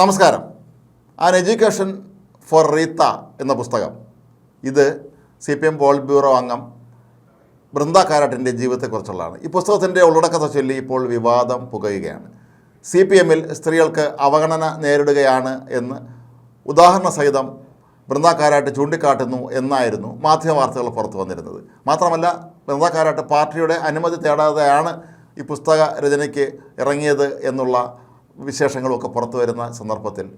നമസ്കാരം. An education for Reetha എന്ന പുസ്തകം. ഇത് C P M politburo അംഗം ബൃന്ദ കാരാട്ടിന്റെ ജീവിതത്തെക്കുറിച്ചുള്ളതാണ്. ഈ പുസ്തകത്തിന്റെ ഉള്ളടക്കത്തെ ചൊല്ലി ഇപ്പോൾ വിവാദം പുകയുകയാണ്. സി പി എമ്മിൽ സ്ത്രീകൾക്ക് അവഗണന നേരിടുകയാണ് എന്ന് ഉദാഹരണ സഹിതം ബൃന്ദ കാരാട്ട് ചൂണ്ടിക്കാട്ടുന്നു എന്നായിരുന്നു മാധ്യമ വാർത്തകൾ പുറത്തു വന്നിരുന്നത്. മാത്രമല്ല ബൃന്ദ കാരാട്ട് പാർട്ടിയുടെ അനുമതി തേടാതെയാണ് ഈ പുസ്തക രചനയ്ക്ക് ഇറങ്ങിയത് എന്നുള്ള വിശേഷങ്ങളൊക്കെ പുറത്തു വരുന്ന സന്ദർഭത്തിൽ.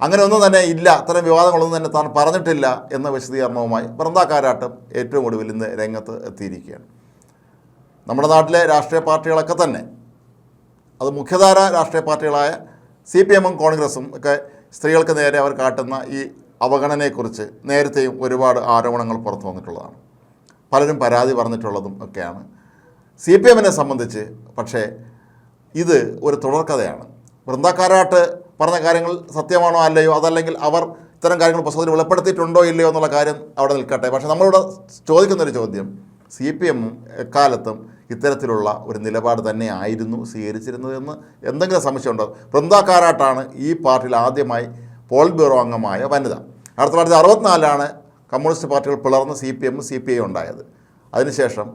അങ്ങനെ ഒന്നും തന്നെ ഇല്ല. അത്തരം വിവാദങ്ങളൊന്നും തന്നെ താൻ പറഞ്ഞിട്ടില്ല എന്ന വിശദീകരണവുമായി ബൃന്ദ കാരാട്ടം ഏറ്റവും ഒടുവിൽ ഇന്ന് രംഗത്ത് എത്തിയിരിക്കുകയാണ്. നമ്മുടെ നാട്ടിലെ രാഷ്ട്രീയ പാർട്ടികളൊക്കെ തന്നെ അത് മുഖ്യധാര രാഷ്ട്രീയ പാർട്ടികളായ സി പി എമ്മും കോൺഗ്രസും ഒക്കെ സ്ത്രീകൾക്ക് നേരെ അവർ കാട്ടുന്ന ഈ അവഗണനയെക്കുറിച്ച് നേരത്തെയും ഒരുപാട് ആരോപണങ്ങൾ പുറത്തു വന്നിട്ടുള്ളതാണ്. പലരും പരാതി പറഞ്ഞിട്ടുള്ളതും ഒക്കെയാണ്. സി പി എമ്മിനെ സംബന്ധിച്ച് പക്ഷേ ഇത് ഒരു തുടർക്കഥയാണ്. വൃന്ദക്കാരാട്ട് പറഞ്ഞ കാര്യങ്ങൾ സത്യമാണോ അല്ലയോ? അതല്ലെങ്കിൽ അവർ ഇത്തരം കാര്യങ്ങൾ പുസ്തകത്തിൽ വെളിപ്പെടുത്തിയിട്ടുണ്ടോ ഇല്ലയോ എന്നുള്ള കാര്യം അവിടെ നിൽക്കട്ടെ. പക്ഷേ നമ്മളിവിടെ ചോദിക്കുന്നൊരു ചോദ്യം. സി പി എമ്മും എക്കാലത്തും ഇത്തരത്തിലുള്ള ഒരു നിലപാട് തന്നെ ആയിരുന്നു സ്വീകരിച്ചിരുന്നതെന്ന് എന്തെങ്കിലും സംശയമുണ്ടോ? വൃന്ദക്കാരാട്ടാണ് ഈ പാർട്ടിയിൽ ആദ്യമായി പോൾ ബ്യൂറോ അംഗമായ വനിത. ആയിരത്തി തൊള്ളായിരത്തി അറുപത്തിനാലാണ് കമ്മ്യൂണിസ്റ്റ് പാർട്ടികൾ പിളർന്ന് സി പി എമ്മും സി പി ഐ ഉണ്ടായത്. അതിനുശേഷം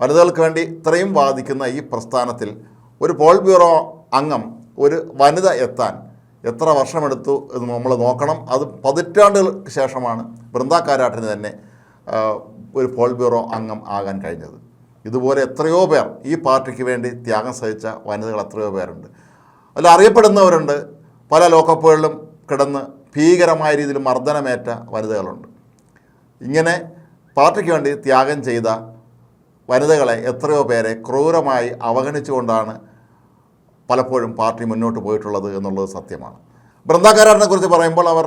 വനിതകൾക്ക് വേണ്ടി ഇത്രയും വാദിക്കുന്ന ഈ പ്രസ്ഥാനത്തിൽ ഒരു പോൾ ബ്യൂറോ അംഗം ഒരു വനിത എത്താൻ എത്ര വർഷമെടുത്തു എന്ന് നമ്മൾ നോക്കണം. അത് പതിറ്റാണ്ടുകൾക്ക് ശേഷമാണ് ബൃന്ദാക്കാരാട്ടിന് തന്നെ ഒരു പോൾ ബ്യൂറോ അംഗം ആകാൻ കഴിഞ്ഞത്. ഇതുപോലെ എത്രയോ പേർ ഈ പാർട്ടിക്ക് വേണ്ടി ത്യാഗം സഹിച്ച വനിതകൾ എത്രയോ പേരുണ്ട്. അതിൽ അറിയപ്പെടുന്നവരുണ്ട്. പല ലോക്കപ്പുകളിലും കിടന്ന് ഭീകരമായ രീതിയിൽ മർദ്ദനമേറ്റ വനിതകളുണ്ട്. ഇങ്ങനെ പാർട്ടിക്ക് വേണ്ടി ത്യാഗം ചെയ്ത വനിതകളെ എത്രയോ പേരെ ക്രൂരമായി അവഗണിച്ചുകൊണ്ടാണ് പലപ്പോഴും പാർട്ടി മുന്നോട്ട് പോയിട്ടുള്ളത് എന്നുള്ളത് സത്യമാണ്. ബൃന്ദാകാരാട്ടിനെ കുറിച്ച് പറയുമ്പോൾ അവർ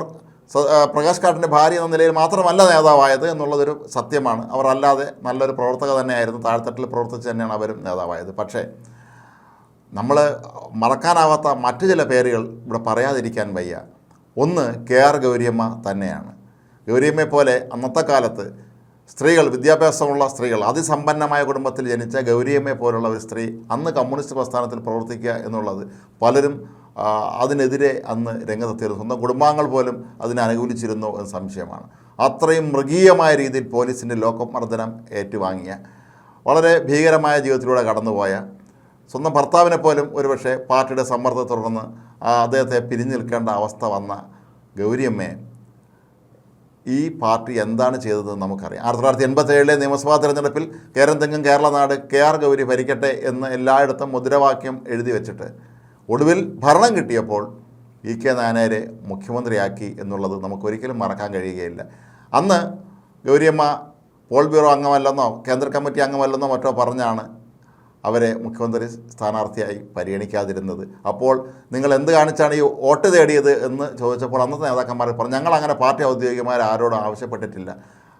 പ്രകാശ് കാട്ടിന്റെ ഭാര്യ എന്ന നിലയിൽ മാത്രമല്ല നേതാവായത് എന്നുള്ളതൊരു സത്യമാണ്. അവർ അല്ലാതെ നല്ലൊരു പ്രവർത്തക തന്നെയായിരുന്നു. താഴ്ത്തട്ടിൽ പ്രവർത്തിച്ച് തന്നെയാണ് അവരും നേതാവായത്. പക്ഷേ നമ്മൾ മറക്കാനാവാത്ത മറ്റു ചില പേരുകൾ ഇവിടെ പറയാതിരിക്കാൻ വയ്യ. ഒന്ന് കെ ആർ ഗൗരിയമ്മ തന്നെയാണ്. ഗൗരിയമ്മയെ പോലെ അന്നത്തെ കാലത്ത് സ്ത്രീകൾ വിദ്യാഭ്യാസമുള്ള സ്ത്രീകൾ അതിസമ്പന്നമായ കുടുംബത്തിൽ ജനിച്ച ഗൗരിയമ്മയെ പോലുള്ള ഒരു സ്ത്രീ അന്ന് കമ്മ്യൂണിസ്റ്റ് പ്രസ്ഥാനത്തിൽ പ്രവർത്തിക്കുക എന്നുള്ളത് പലരും അതിനെതിരെ അന്ന് രംഗത്തെത്തിയിരുന്നു. സ്വന്തം കുടുംബാംഗങ്ങൾ പോലും അതിനെ അനുകൂലിച്ചിരുന്നു എന്ന് സംശയമാണ്. അത്രയും മൃഗീയമായ രീതിയിൽ പോലീസിന്റെ ലോക്കപ്പ് മർദ്ദനം ഏറ്റുവാങ്ങിയ വളരെ ഭീകരമായ ജീവിതത്തിലൂടെ കടന്നുപോയ സ്വന്തം ഭർത്താവിനെ പോലും ഒരുപക്ഷെ പാർട്ടിയുടെ സമ്മർദ്ദത്തെ തുടർന്ന് അദ്ദേഹത്തെ പിരിഞ്ഞു നിൽക്കേണ്ട അവസ്ഥ വന്ന ഗൗരിയമ്മയെ ഈ പാർട്ടി എന്താണ് ചെയ്തതെന്ന് നമുക്കറിയാം. ആയിരത്തി തൊള്ളായിരത്തി എൺപത്തേഴിലെ നിയമസഭാ തെരഞ്ഞെടുപ്പിൽ കേരം തെങ്ങും കേരള നാട് കെ ആർ ഗൗരി ഭരിക്കട്ടെ എന്ന് എല്ലായിടത്തും മുദ്രാവാക്യം എഴുതി വെച്ചിട്ട് ഒടുവിൽ ഭരണം കിട്ടിയപ്പോൾ ഇ കെ നായനാരെ മുഖ്യമന്ത്രിയാക്കി എന്നുള്ളത് നമുക്കൊരിക്കലും മറക്കാൻ കഴിയുകയില്ല. അന്ന് ഗൗരിയമ്മ പോൾ ബ്യൂറോ അംഗമല്ലെന്നോ കേന്ദ്ര കമ്മിറ്റി അംഗമല്ലെന്നോ മറ്റോ പറഞ്ഞാണ് അവരെ മുഖ്യമന്ത്രി സ്ഥാനാർത്ഥിയായി പരിഗണിക്കാതിരുന്നത്. അപ്പോൾ നിങ്ങൾ എന്ത് കാണിച്ചാണ് ഈ വോട്ട് തേടിയത് എന്ന് ചോദിച്ചപ്പോൾ അന്നത്തെ നേതാക്കന്മാർ പറഞ്ഞു ഞങ്ങൾ അങ്ങനെ പാർട്ടി ഔദ്യോഗികമാർ ആരോടും ആവശ്യപ്പെട്ടിട്ടില്ല.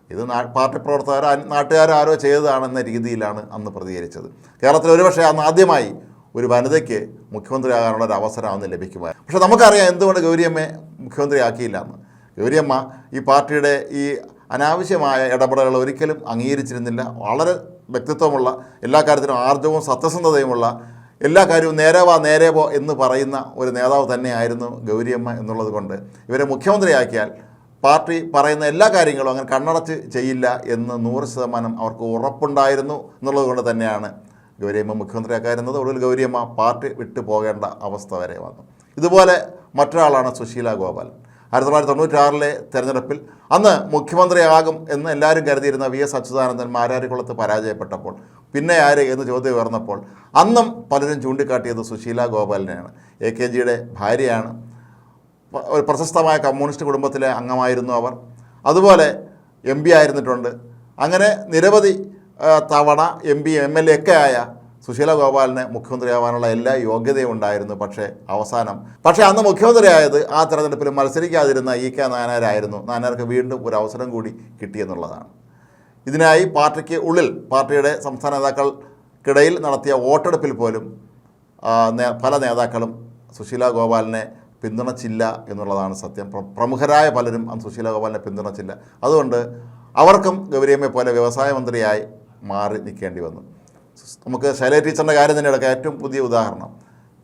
ഇത് പാർട്ടി പ്രവർത്തകർ നാട്ടുകാർ ആരോ ചെയ്തതാണെന്ന രീതിയിലാണ് അന്ന് പ്രതികരിച്ചത്. കേരളത്തിൽ ഒരുപക്ഷെ അന്ന് ആദ്യമായി ഒരു വനിതയ്ക്ക് മുഖ്യമന്ത്രിയാകാനുള്ള ഒരു അവസരം അന്ന് ലഭിക്കുമായിരുന്നു. പക്ഷേ നമുക്കറിയാം എന്തുകൊണ്ട് ഗൗരിയമ്മയെ മുഖ്യമന്ത്രിയാക്കിയില്ല എന്ന്. ഗൗരിയമ്മ ഈ പാർട്ടിയുടെ ഈ അനാവശ്യമായ ഇടപെടലുകൾ ഒരിക്കലും അംഗീകരിച്ചിരുന്നില്ല. വളരെ വ്യക്തിത്വമുള്ള എല്ലാ കാര്യത്തിലും ആർജവും സത്യസന്ധതയുമുള്ള എല്ലാ കാര്യവും നേരെ വാ നേരെ പോ എന്ന് പറയുന്ന ഒരു നേതാവ് തന്നെയായിരുന്നു ഗൗരിയമ്മ എന്നുള്ളത് കൊണ്ട് ഇവരെ മുഖ്യമന്ത്രിയാക്കിയാൽ പാർട്ടി പറയുന്ന എല്ലാ കാര്യങ്ങളും അങ്ങനെ കണ്ണടച്ച് ചെയ്യില്ല എന്ന് നൂറ് ശതമാനം അവർക്ക് ഉറപ്പുണ്ടായിരുന്നു എന്നുള്ളത് കൊണ്ട് തന്നെയാണ് ഗൗരിയമ്മ മുഖ്യമന്ത്രിയാക്കാരുന്നത് ഒടുവിൽ ഗൗരിയമ്മ പാർട്ടി വിട്ടു പോകേണ്ട അവസ്ഥ വരെ വന്നു. ഇതുപോലെ മറ്റൊരാളാണ് സുശീല ഗോപാൽ. ആയിരത്തി തൊള്ളായിരത്തി തൊണ്ണൂറ്റാറിലെ തെരഞ്ഞെടുപ്പിൽ അന്ന് മുഖ്യമന്ത്രിയാകും എന്ന് എല്ലാവരും കരുതിയിരുന്ന വി എസ് അച്യുതാനന്ദൻ മാരാരിക്കുളത്ത് പരാജയപ്പെട്ടപ്പോൾ പിന്നെ ആര് എന്ന് ചോദ്യം ഉയർന്നപ്പോൾ അന്നും പലരും ചൂണ്ടിക്കാട്ടിയത് സുശീല ഗോപാലിനെയാണ്. എ കെ ജിയുടെ ഭാര്യയാണ്. ഒരു പ്രശസ്തമായ കമ്മ്യൂണിസ്റ്റ് കുടുംബത്തിലെ അംഗമായിരുന്നു അവർ. അതുപോലെ എം പി ആയിരുന്നിട്ടുണ്ട്. അങ്ങനെ നിരവധി തവണ M P M L A ഒക്കെ ആയ സുശീല ഗോപാലിന് മുഖ്യമന്ത്രിയാവാനുള്ള എല്ലാ യോഗ്യതയും ഉണ്ടായിരുന്നു പക്ഷേ അവസാനം. പക്ഷേ അന്ന് മുഖ്യമന്ത്രിയായത് ആ തെരഞ്ഞെടുപ്പിൽ മത്സരിക്കാതിരുന്ന ഇ കെ നായനാരായിരുന്നു. നായനാർക്ക് വീണ്ടും ഒരു അവസരം കൂടി കിട്ടിയെന്നുള്ളതാണ്. ഇതിനായി പാർട്ടിക്ക് ഉള്ളിൽ പാർട്ടിയുടെ സംസ്ഥാന നേതാക്കൾക്കിടയിൽ നടത്തിയ വോട്ടെടുപ്പിൽ പോലും പല നേതാക്കളും സുശീല ഗോപാലിനെ പിന്തുണച്ചില്ല എന്നുള്ളതാണ് സത്യം. പ്രമുഖരായ പലരും അന്ന് സുശീല ഗോപാലിനെ പിന്തുണച്ചില്ല. അതുകൊണ്ട് അവർക്കും ഗൗരിയമ്മയെ പോലെ വ്യവസായ മന്ത്രിയായി മാറി നിൽക്കേണ്ടി വന്നു. നമുക്ക് ശൈല ടീച്ചറിന്റെ കാര്യം തന്നെ എടുക്കാം ഏറ്റവും പുതിയ ഉദാഹരണം.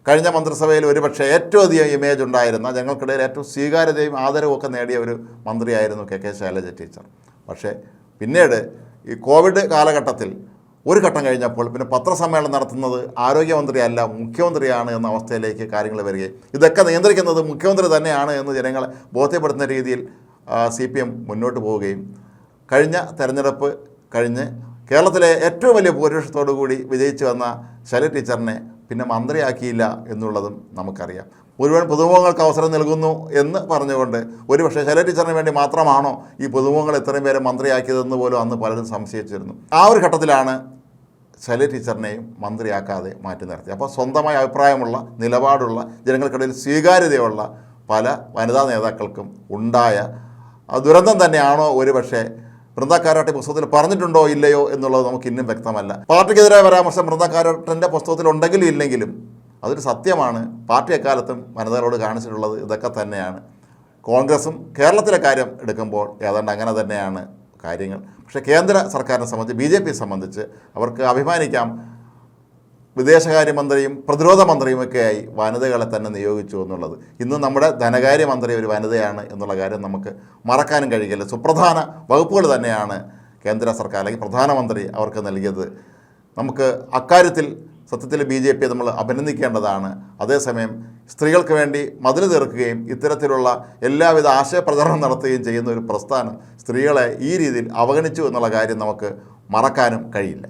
കഴിഞ്ഞ മന്ത്രിസഭയിൽ ഒരുപക്ഷെ ഏറ്റവും അധികം ഇമേജ് ഉണ്ടായിരുന്ന ഞങ്ങൾക്കിടയിൽ ഏറ്റവും സ്വീകാര്യതയും ആദരവും ഒക്കെ നേടിയ ഒരു മന്ത്രിയായിരുന്നു കെ കെ ശൈലജ ടീച്ചർ. പക്ഷേ പിന്നീട് ഈ കോവിഡ് കാലഘട്ടത്തിൽ ഒരു ഘട്ടം കഴിഞ്ഞപ്പോൾ പിന്നെ പത്രസമ്മേളനം നടത്തുന്നത് ആരോഗ്യമന്ത്രിയല്ല മുഖ്യമന്ത്രിയാണ് എന്ന അവസ്ഥയിലേക്ക് കാര്യങ്ങൾ വരികയും ഇതൊക്കെ നിയന്ത്രിക്കുന്നത് മുഖ്യമന്ത്രി തന്നെയാണ് എന്ന് ജനങ്ങളെ ബോധ്യപ്പെടുത്തുന്ന രീതിയിൽ സി പി എം മുന്നോട്ട് പോവുകയും കഴിഞ്ഞ തെരഞ്ഞെടുപ്പ് കഴിഞ്ഞ് കേരളത്തിലെ ഏറ്റവും വലിയ ഭൂരിപക്ഷത്തോടു കൂടി വിജയിച്ചു വന്ന ശൈല ടീച്ചറിനെ പിന്നെ മന്ത്രിയാക്കിയില്ല എന്നുള്ളതും നമുക്കറിയാം. മുഴുവൻ പുതുമുഖങ്ങൾക്ക് അവസരം നൽകുന്നു എന്ന് പറഞ്ഞുകൊണ്ട് ഒരുപക്ഷെ ശൈല ടീച്ചറിന് വേണ്ടി മാത്രമാണോ ഈ പുതുമുഖങ്ങൾ ഇത്രയും പേരെ മന്ത്രിയാക്കിയതെന്ന് പോലും അന്ന് പലരും സംശയിച്ചിരുന്നു. ആ ഒരു ഘട്ടത്തിലാണ് ശൈല ടീച്ചറിനെയും മന്ത്രിയാക്കാതെ മാറ്റി നിർത്തി അപ്പോൾ സ്വന്തമായ അഭിപ്രായമുള്ള നിലപാടുള്ള ജനങ്ങൾക്കിടയിൽ സ്വീകാര്യതയുള്ള പല വനിതാ നേതാക്കൾക്കും ഉണ്ടായ ദുരന്തം തന്നെയാണോ ഒരുപക്ഷെ വൃന്ദാക്കാരാട്ടെ പുസ്തകത്തിൽ പറഞ്ഞിട്ടുണ്ടോ ഇല്ലയോ എന്നുള്ളത് നമുക്ക് ഇന്നും വ്യക്തമല്ല. പാർട്ടിക്കെതിരായ പരാമർശം വൃന്ദാക്കാരാട്ടന്റെ പുസ്തകത്തിൽ ഉണ്ടെങ്കിലും ഇല്ലെങ്കിലും അതൊരു സത്യമാണ്. പാർട്ടി എക്കാലത്തും വനിതകളോട് കാണിച്ചിട്ടുള്ളത് ഇതൊക്കെ തന്നെയാണ്. കോൺഗ്രസും കേരളത്തിലെ കാര്യം എടുക്കുമ്പോൾ ഏതാണ്ട് അങ്ങനെ തന്നെയാണ് കാര്യങ്ങൾ. പക്ഷേ കേന്ദ്ര സർക്കാരിനെ സംബന്ധിച്ച് ബി ജെ പിയെ സംബന്ധിച്ച് അവർക്ക് അഭിമാനിക്കാം. വിദേശകാര്യമന്ത്രിയും പ്രതിരോധ മന്ത്രിയുമൊക്കെയായി വനിതകളെ തന്നെ നിയോഗിച്ചു എന്നുള്ളത്. ഇന്ന് നമ്മുടെ ധനകാര്യമന്ത്രി ഒരു വനിതയാണ് എന്നുള്ള കാര്യം നമുക്ക് മറക്കാനും കഴിയില്ല. സുപ്രധാന വകുപ്പുകൾ തന്നെയാണ് കേന്ദ്ര സർക്കാർ അല്ലെങ്കിൽ പ്രധാനമന്ത്രി അവർക്ക് നൽകിയത്. നമുക്ക് അക്കാര്യത്തിൽ സത്യത്തിൽ ബി ജെ പിയെ നമ്മൾ അഭിനന്ദിക്കേണ്ടതാണ്. അതേസമയം സ്ത്രീകൾക്ക് വേണ്ടി മതിൽ തീർക്കുകയും ഇത്തരത്തിലുള്ള എല്ലാവിധ ആശയപ്രചരണം നടത്തുകയും ചെയ്യുന്ന ഒരു പ്രസ്ഥാനം സ്ത്രീകളെ ഈ രീതിയിൽ അവഗണിച്ചു എന്നുള്ള കാര്യം നമുക്ക് മറക്കാനും കഴിയില്ല.